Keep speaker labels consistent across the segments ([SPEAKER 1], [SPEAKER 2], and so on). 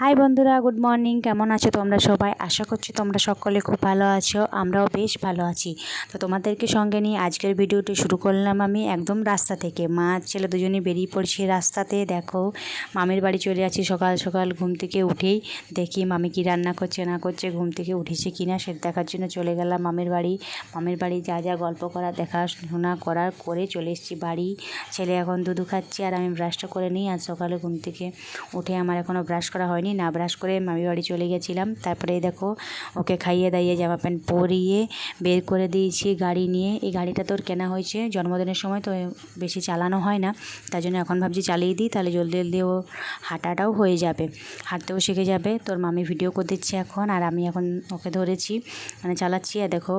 [SPEAKER 1] High বন্ধুরা, good morning. কেমন আছো তোমরা সবাই? আশা করছি তোমরা সকলে খুব ভালো আছো, আমরাও বেশ ভালো আছি। তো তোমাদেরকে সঙ্গে নিয়ে আজকের ভিডিওটি শুরু করলাম আমি একদম রাস্তা থেকে। মা, ছেলে দুজনে বেরিয়ে পড়ছি রাস্তাতে। দেখো, মামির বাড়ি চলে আছি সকাল সকাল ঘুম থেকে উঠেই। দেখি মামি কি রান্না করছে, না করছে, ঘুম থেকে উঠেছে কি না সেটা দেখার জন্য চলে গেলাম মামির বাড়ি। মামির বাড়ি যা যা গল্প করা, দেখাশোনা করার করে চলে এসেছি বাড়ি। ছেলে এখন দুধু খাচ্ছে আর আমি ব্রাশটা করে নিই আর সকালে ঘুম থেকে উঠে আমার এখনও ব্রাশ করা হয়নি। না ব্রাশ করে মামি বাড়ি চলে গেছিলাম। তারপরে দেখো, ওকে খাইয়ে দাইয়ে জামা প্যান্ট পরিয়ে বের করে দিয়েছি গাড়ি নিয়ে। এই গাড়িটা তোর কেনা হয়েছে, জন্মদিনের সময় তো বেশি চালানো হয় না। তাই জন্য এখন ভাবছি চালিয়ে দিই, তাহলে জলদি জলদি ও হাঁটাটাও হয়ে যাবে। হাঁটতেও শিখে যাবে। তোর মামি ভিডিও করে দিচ্ছে এখন, আর আমি এখন ওকে ধরেছি। মানে চালাচ্ছি, আর দেখো,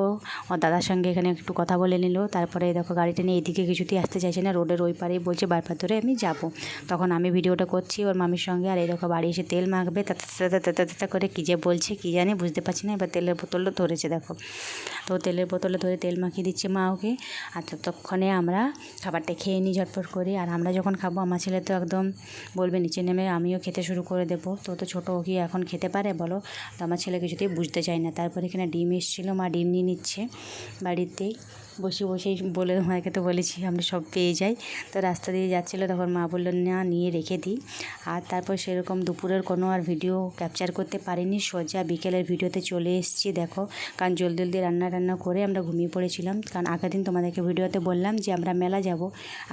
[SPEAKER 1] ওর দাদার সঙ্গে এখানে একটু কথা বলে নিল। তারপরে দেখো, গাড়িটা নিয়ে এদিকে কিছুতেই আসতে চাইছে না, রোডের ওই পারেই বলছে, বারবার ধরে আমি যাব। তখন আমি ভিডিওটা করছি ওর মামির সঙ্গে, আর এই দেখো, বাড়ি এসে তেল মাখবে তাতা করে কী যে বলছে কী জানি, বুঝতে পারছি না। এবার তেলের বোতলও ধরেছে, দেখো। তো তেলের বোতলে ধরে তেল মাখিয়ে দিচ্ছে মা ওকে। আর ততক্ষণে আমরা খাবারটা খেয়ে নিই ঝটপট করে। আর আমরা যখন খাব, আমার ছেলে তো একদম বলবে, নিচে নেমে আমিও খেতে শুরু করে দেবো। তো তো ছোটো কি এখন খেতে পারে বলো? তো আমার ছেলে কিছুতেই বুঝতে চায় না। তারপরে এখানে ডিম এসেছিল, মা ডিম নিয়ে নিচ্ছে বাড়িতেই। বসে বসেই বলে, মাকে তো বলেছি আমরা সব পেয়ে যাই। তো রাস্তা দিয়ে যাচ্ছিল, তখন মা বলল, না, নিয়ে রেখে দিই। আর তারপর সেরকম দুপুরের কোনো আর ভিডিও ক্যাপচার করতে পারিনি। সোজা বিকেলের ভিডিওতে চলে এসেছি, দেখো। কারণ জলদি জলদি রান্না টান্না করে আমরা ঘুমিয়ে পড়েছিলাম। কারণ আগের দিন তোমাদেরকে ভিডিওতে বললাম যে, আমরা মেলা যাব।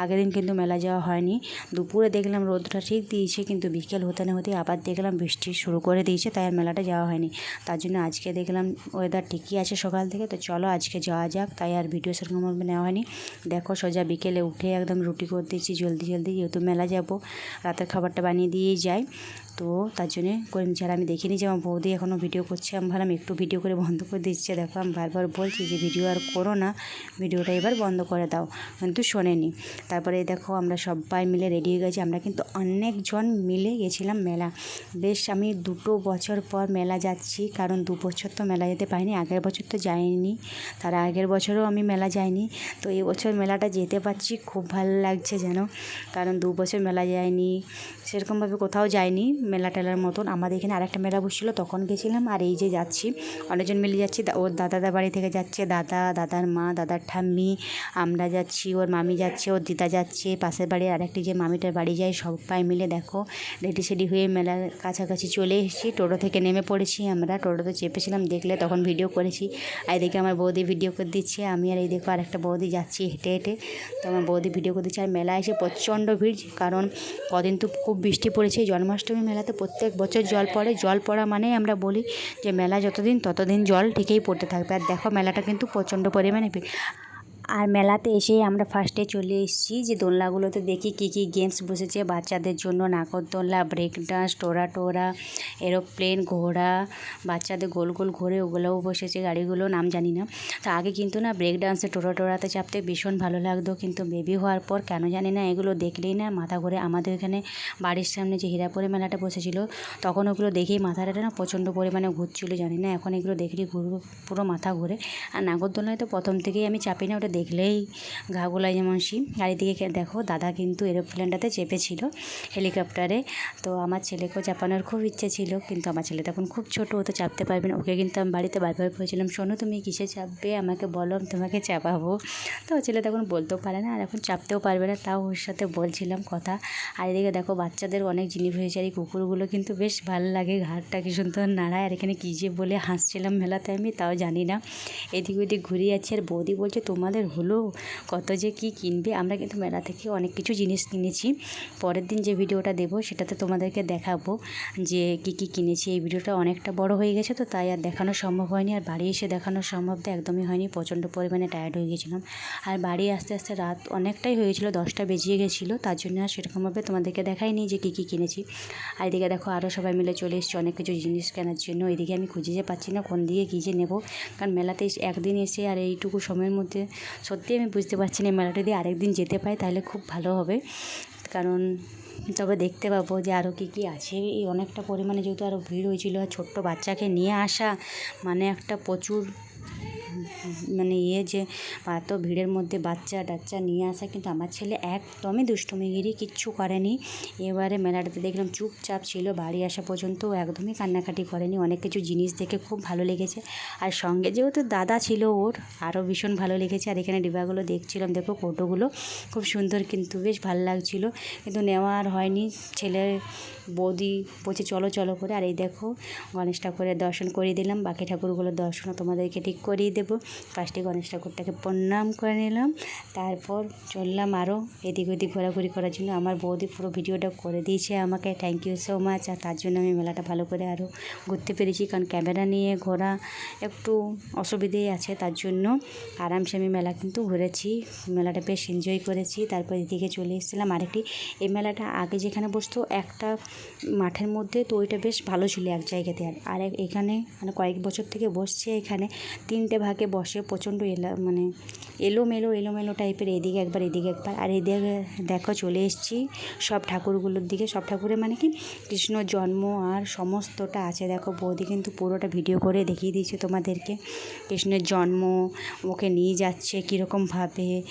[SPEAKER 1] আগের দিন কিন্তু মেলা যাওয়া হয়নি। দুপুরে দেখলাম রোদটা ঠিক দিয়েছে, কিন্তু বিকেল হতে না হতে আবার দেখলাম বৃষ্টি শুরু করে দিয়েছে, তাই আর মেলাটা যাওয়া হয়নি। তার জন্য আজকে দেখলাম ওয়েদার ঠিকই আছে সকাল থেকে, তো চলো আজকে যাওয়া যাক, তাই আর ভিডিও সেরকমভাবে নেওয়া হয়নি। দেখো সোজা বিকেলে উঠে একদম রুটি করে দিয়েছি জলদি জলদি, যেহেতু মেলা যাব, রাতের খাবারটা বানিয়ে দিয়েই যাই। তো তার জন্যে করে নিচ্ছি। আর আমি দেখিনি যে আমার বৌদি এখনও ভিডিও করছে। আমি ভাবলাম একটু ভিডিও করে বন্ধ করে দিচ্ছে দেখো, আমি বারবার বলছি যে ভিডিও আর করো না। ভিডিওটা এবার বন্ধ করে দাও। কিন্তু শোনেনি। তারপরে দেখো, আমরা সবাই মিলে রেডি হয়ে গেছি। আমরা কিন্তু অনেকজন মিলে গেছিলাম মেলা। বেশ, আমি দুটো বছর পর মেলা যাচ্ছি। কারণ দু বছর তো মেলা যেতে পারিনি। আগের বছর তো যাইনি। তার আগের বছরও আমি মেলা যাইনি। তো এই বছর মেলাটা যেতে পারছি। খুব ভালো লাগছে যেন। কারণ দু বছর মেলা যায়নি সেরকমভাবে কোথাও যায়নি মেলা টেলার মতন আমাদের এখানে আরেকটা মেলা বসছিলো, তখন গেছিলাম আর এই যে যাচ্ছি। অনেকজন মিলে যাচ্ছি ওর দাদাদের বাড়ি থেকে যাচ্ছে, দাদা, দাদার মা, দাদার ঠাম্মি, আমরা যাচ্ছি, ওর মামি যাচ্ছে, ওর দিদা যাচ্ছে, পাশের বাড়ির আরেকটি যে মামিটার বাড়ি যায়, সবাই মিলে দেখো রেডি সেডি হয়ে মেলার কাছাকাছি চলে এসেছি, টোটো থেকে নেমে পড়েছি আমরা, টোটোতে চেপেছিলাম, দেখলে তখন ভিডিও করেছি, আর এদিকে আমার বৌদি ভিডিও করে দিচ্ছে, আমি আর এই দেখো আরেকটা বৌদি যাচ্ছি হেঁটে হেঁটে, তো আমার বৌদি ভিডিও করে দিচ্ছে, আর মেলা এসে প্রচণ্ড ভিড়, কারণ কদিন তো খুব বৃষ্টি পড়েছে, জন্মাষ্টমী মেলাতে প্রত্যেক বছর জল পড়ে। জল পড়া মানেই আমরা বলি যে মেলা যতদিন ততদিন জল ঠিকই পড়তে থাকবে। আর দেখো মেলাটা কিন্তু প্রচণ্ড পরিমাণে আর মেলাতে এসেই আমরা ফার্স্টে চলে এসেছি যে দোলনাগুলোতে দেখি কী কী গেমস বসেছে বাচ্চাদের জন্য। নাগরদোলনা ব্রেক ডান্স টোরা টোরা এরোপ্লেন ঘোড়া, বাচ্চাদের গোল গোল ঘোরে ওগুলোও বসেছে গাড়িগুলো, নাম জানি না। তো আগে কিন্তু না ব্রেক ডান্সে টোরা টোরাতে চাপতে ভীষণ ভালো লাগতো, কিন্তু বেবি হওয়ার পর কেন জানি না এগুলো দেখলেই না মাথা ঘুরে। আমাদের এখানে বাড়ির সামনে যে হীরাপুরে মেলাটা বসেছিল, তখন ওগুলো দেখেই মাথাটা না প্রচণ্ড পরিমাণে ঘুরছিলো, জানি না। এখন এগুলো দেখলেই পুরো মাথা ঘুরে। আর নাগরদোলনায় তো প্রথম থেকেই আমি চাপি না ওটা দেখলেই গা গোলায় যেমন শি চারিদিকে দেখো, দাদা কিন্তু এরোপ্লেনটাতে চেপেছিল হেলিকপ্টারে। তো আমার ছেলেকেও চাপানোর খুব ইচ্ছে ছিল, কিন্তু আমার ছেলে তখন খুব ছোটো, ও তো চাপতে পারবে না। ওকে কিন্তু আমি বাড়িতে বারবার বলেছিলাম, শোনো, তুমি কিসে চাপবে? আমাকে বলো, আমি তোমাকে চাপাবো। তো ছেলে তখন বলতেও পারে না, আর এখন চাপতেও পারবে না, তাও ওর সাথে বলছিলাম কথা। আর এদিকে দেখো, বাচ্চাদের অনেক জিনিস হয়েছে আর এই কুকুরগুলো কিন্তু বেশ ভালো লাগে। ঘাটটা কি সুন্দর নাড়ায়, আর এখানে কী যে বলে হাসছিলাম মেলাতে আমি, তাও জানি না। এদিক ওদিক ঘুরিয়ে যাচ্ছি, আর বৌদি বলছে, তোমাদের হলো, কত যে কি কিনবে, আমরা কিন্তু মেলা থেকে অনেক কিছু জিনিস কিনেছি। পরের দিন যে ভিডিওটা দেবো, সেটাতে তোমাদেরকে দেখাবো যে কি কি কিনেছি। এই ভিডিওটা অনেকটা বড় হয়ে গেছে, তো তাই আর দেখানো সম্ভব হয়নি। আর বাড়ি এসে দেখানো সম্ভব তো একদমই হয়নি, প্রচণ্ড পরিমাণে টায়ার্ড হয়ে গেছিলাম। আর বাড়ি আস্তে আস্তে রাত অনেকটাই হয়েছিল, দশটা বেজিয়ে গেছিল, তার জন্য আর সেরকমভাবে তোমাদেরকে দেখাইনি যে কী কী কিনেছি। আর এদিকে দেখো আরও সবাই মিলে চলে এসেছি অনেক কিছু জিনিস কেনার জন্য। এদিকে আমি খুঁজে যে পাচ্ছি না, কোন দিকে কী যে নেব। কারণ মেলাতে একদিন এসে আর এইটুকু সময়ের মধ্যে সত্যি আমি বুঝতে পারছি না মেলাটা যদি আরেকদিন যেতে পাই তাহলে খুব ভালো হবে। কারণ তবে দেখতে পাবো যে আরও কী কী আছে। এই অনেকটা পরিমাণে যেহেতু আরও ভিড় হয়েছিলো আর ছোট্ট বাচ্চাকে নিয়ে আসা মানে একটা প্রচুর মানে ইয়ে যে এত ভিড়ের মধ্যে বাচ্চা টাচ্চা নিয়ে আসা, কিন্তু আমার ছেলে একদমই দুষ্টুমিগিরি কিচ্ছু করেনি। এবারে মেলাটাতে দেখলাম চুপচাপ ছিল, বাড়ি আসা পর্যন্ত একদমই কান্নাকাটি করেনি। অনেক কিছু জিনিস দেখে খুব ভালো লেগেছে। আর সঙ্গে যেহেতু দাদা ছিল ওর, আরও ভীষণ ভালো লেগেছে। আর এখানে ডিবাগুলো দেখছিলাম, দেখো কৌটোগুলো খুব সুন্দর কিন্তু বেশ ভালো লাগছিল। কিন্তু নেওয়া আর হয়নি। ছেলের বৌদি বলছে, চলো চলো করে। আর এই দেখো গণেশ ঠাকুরের দর্শন করিয়ে দিলাম। বাকি ঠাকুরগুলোর দর্শনও তোমাদেরকে ঠিক করিয়ে দেবো। ফার্স্টে গণেশ ঠাকুরটাকে প্রণাম করে নিলাম। তারপর চললাম আরও এদিক ওদিক ঘোরাঘুরি করার জন্য। আমার বৌদি পুরো ভিডিওটা করে দিয়েছে আমাকে। থ্যাংক ইউ সো মাচ আর তার জন্য আমি মেলাটা ভালো করে আরও ঘুরতে পেরেছি। কারণ ক্যামেরা নিয়ে ঘোরা একটু অসুবিধেই আছে। তার জন্য আরামসে আমি মেলা কিন্তু ঘুরেছি। মেলাটা বেশ এনজয় করেছি। তারপর এদিকে চলে এসেছিলাম আরেকটি। এই মেলাটা আগে যেখানে বসতো একটা মাঠের মধ্যে, তো ওইটা বেশ ভালো ছিল এক জায়গাতে। আর আর এখানে মানে কয়েক বছর থেকে বসছে এখানে। তিনটে ভাগে বসে প্রচণ্ড এলা মানে এলোমেলো এলোমেলো টাইপের এদিকে একবার এদিকে একবার। আর এদিকে দেখো চলে এসেছি সব ঠাকুরগুলোর দিকে। সব ঠাকুরের মানে কি? কৃষ্ণ জন্ম আর সমস্তটা আছে। দেখো বৌদি কিন্তু পুরোটা ভিডিও করে দেখিয়ে দিয়েছে তোমাদেরকে। কৃষ্ণের জন্ম, ওকে নিয়ে যাচ্ছে কীরকমভাবে।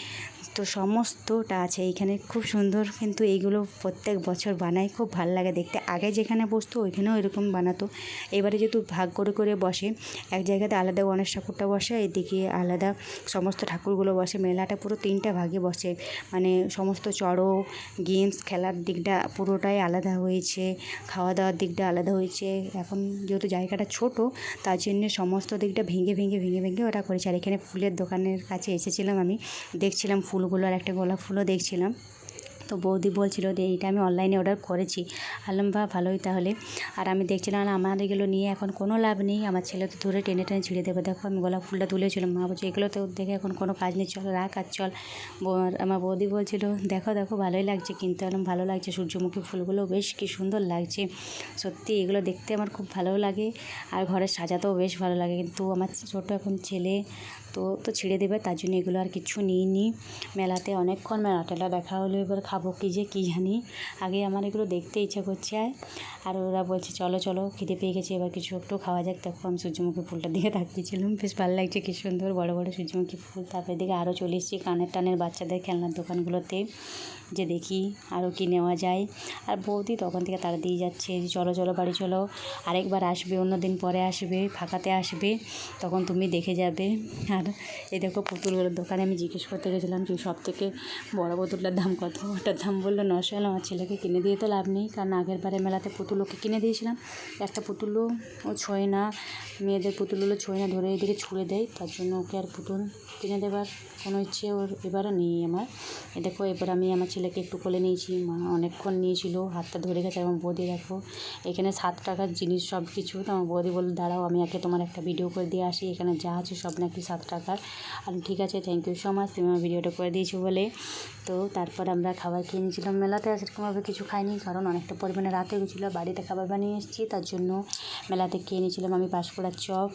[SPEAKER 1] তো সমস্তটা আছে এইখানে। খুব সুন্দর কিন্তু এইগুলো প্রত্যেক বছর বানায় খুব ভালো লাগে দেখতে। আগে যেখানে বসতো ওইখানেও এরকম বানাতো। এবারে যেহেতু ভাগ করে করে বসে, এক জায়গাতে আলাদা গণেশ ঠাকুরটা বসে, এদিকে আলাদা সমস্ত ঠাকুরগুলো বসে। মেলাটা পুরো তিনটা ভাগে বসে। মানে সমস্ত চড়ক গেমস, খেলার দিকটা পুরোটাই আলাদা হয়েছে। খাওয়া দাওয়ার দিকটা আলাদা হয়েছে। এখন যেহেতু জায়গাটা ছোট, তার জন্য সমস্ত দিকটা ভেঙে ভেঙে ভেঙে ভেঙে ওটা করেছে। আর এখানে ফুলের দোকানের কাছে এসেছিলাম আমি। দেখছিলাম ফুলগুলো আর একটা গোলাপ ফুলও দেখছিলাম। তো বৌদি বলছিল যে, এইটা আমি অনলাইনে অর্ডার করেছি। আলম বা ভালোই তাহলে। আর আমি দেখছিলাম আমার এগুলো নিয়ে এখন কোনো লাভ নেই। আমার ছেলে তো ধরে টেনে টেনে ছিঁড়ে দেবে। দেখো, আমি গোলাপ ফুলটা তুলেছিলাম। মা বলছে, এগুলো তো দেখে এখন কোনো কাজ নেই। চল, রাখ আর চল। আমার বৌদি বলছিল, দেখো দেখো, ভালোই লাগছে। কিনতে এরকম ভালো লাগছে। সূর্যমুখী ফুলগুলো বেশ কি সুন্দর লাগছে। সত্যি এগুলো দেখতে আমার খুব ভালো লাগে। আর ঘরে সাজাতেও বেশ ভালো লাগে। কিন্তু আমার ছোটো এখন ছেলে তো তো ছিঁড়ে দেবে, তার জন্য এগুলো আর কিছু নিইনি। মেলাতে অনেকক্ষণ মেলা টেলা দেখা হলো, এবার খাব কী যে, কী জানি। আগে আমার এগুলো দেখতে ইচ্ছা করছে। আর ওরা বলছে, চলো চলো, খিদে পেয়ে গেছে, এবার কিছু একটু খাওয়া যাক। দেখো আমি সূর্যমুখী ফুলটার দিকে তাকিয়েছিলাম। বেশ ভালো লাগছে, কী সুন্দর, বড় বড় সূর্যমুখী ফুল। তারপরে দিকে আরও চলে এসেছি কানের টানের বাচ্চাদের খেলনার দোকানগুলোতে। যে দেখি আরও কী নেওয়া যায়। আর বৌদি তখন থেকে তারা দিয়ে যাচ্ছে যে চলো চলো, বাড়ি চলো। আরেকবার আসবে, অন্য দিন পরে আসবে, ফাঁকাতে আসবে। তখন তুমি দেখে যাবে। আর এই দেখো পুতুলগুলোর দোকানে আমি জিজ্ঞেস করতে গেছিলাম যে সব থেকে বড়ো পুতুলটার দাম কত? ওটার দাম বলল, নশো আমার ছেলেকে কিনে দিয়ে তো লাভ নেই। কারণ আগের বারে মেলাতে পুতুল ওকে কিনে দিয়েছিলাম। একটা পুতুলও ও ছোঁয় না। মেয়েদের পুতুলগুলো ছোঁয় না, ধরে এদিকে ছুঁড়ে দেয়। তার জন্য ওকে আর পুতুল কিনে দেবার কোনো ইচ্ছে ওর এবারও নেই আমার। এ দেখো, এবার আমি আমার ছেলেকে একটু কোলে নিয়েছি, মা অনেকক্ষণ নিয়েছিল, হাতটা ধরে গেছে এবং বৌদি দেখো, এখানে সাত টাকার জিনিস সব কিছু তো আমার বৌদি বলল, দাঁড়াও, আমি আগে তোমার একটা ভিডিও করে দিয়ে আসি, এখানে যা আছে সব নাকি সাত টাকার। আর ঠিক আছে থ্যাংক ইউ সো মাচ তুমি আমার ভিডিওটা করে দিয়েছ বলে। তো তারপর আমরা খাবার খেয়ে নিয়েছিলাম মেলাতে সেরকমভাবে কিছু খাইনি, কারণ অনেকটা পরিমাণে রাতে গেছিল, বাড়িতে খাবার বানিয়ে এসেছি, তার জন্য মেলাতে খেয়ে নিয়েছিলাম আমি পাঁশকুড়ার চপ।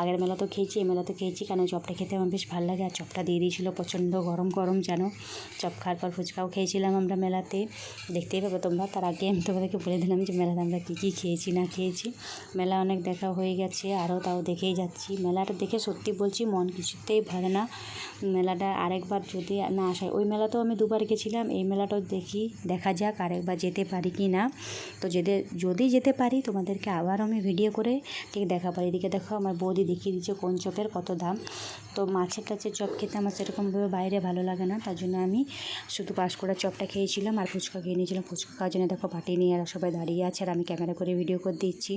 [SPEAKER 1] আগের মেলা তো খেয়েছি, এই মেলাতেও খেয়েছি কারণ চপটা খেতে আমার বেশ ভালো লাগে, আর চপটা দিয়ে দিয়েছিলো প্রচণ্ড গরম গরম যেন চপ খাওয়ার পর ফুচকাও খেয়েছিলাম আমরা মেলাতে। দেখতেই পাবে তোমরা। তার আগে আমি তোমাদেরকে বলে দিলাম যে মেলাতে আমরা কী কী খেয়েছি, না খেয়েছি। মেলা অনেক দেখা হয়ে গেছে, আরও তাও দেখেই যাচ্ছি। মেলাটা দেখে সত্যি বলছি মন কিছুতেই ভরে না। মেলাটা আরেকবার যদি না আসে ওই মেলাতেও আমি দুবার গেছিলাম। এই মেলাটাও দেখি, দেখা যাক আরেকবার যেতে পারি কি না। তো যেতে যদি যেতে পারি তোমাদেরকে আবার আমি ভিডিও করে ঠিক দেখা পারি এদিকে দেখো আমার বৌদি দেখিয়ে দিচ্ছে কোন চপের কত দাম। তো মাছের টাছের চপ খেতে আমার সেরকমভাবে বাইরে ভালো লাগে না। তার জন্য আমি শুধু পাঁশকুড়ার চপটা খেয়েছিলাম আর ফুচকা খেয়ে নিয়েছিলাম। ফুচকা খাওয়ার জন্য দেখো পাটি নিয়ে আর সবাই দাঁড়িয়ে আছে আর আমি ক্যামেরা করে ভিডিও করে দিচ্ছি।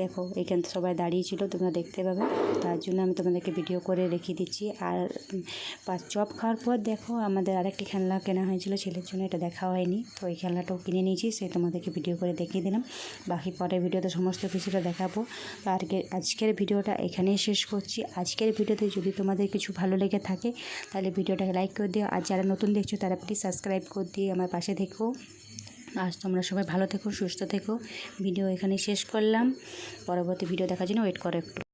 [SPEAKER 1] দেখো, এখানে সবাই দাঁড়িয়ে ছিল, তোমরা দেখতে পাবে। তার জন্য আমি তোমাদেরকে ভিডিও করে রেখে দিচ্ছি। আর চপ খাওয়ার পর দেখো, আমাদের আরেকটি খেলনা কেনা হয়েছিল ছেলের জন্য, এটা দেখা হয়নি। তো এই খেলনাটাও কিনে নিয়েছি, সে তোমাদেরকে ভিডিও করে দেখিয়ে দিলাম। বাকি পরের ভিডিওতে সমস্ত কিছুটা দেখাবো। আজকে, আজকের ভিডিওটা এখানেই শেষ করছি। আজকের ভিডিওতে যদি তোমাদের কিছু ভালো লেগে থাকে, তাহলে ভিডিওটাকে লাইক করে দিও। আর যারা নতুন দেখছ, তারা প্লিজ সাবস্ক্রাইব করে দিয়ে আমার পাশে থেকো। আজ তোমরা সবাই ভালো থেকো, সুস্থ থেকো। ভিডিও এখানে শেষ করলাম। পরবর্তী ভিডিও দেখার জন্য ওয়েট করো একটু।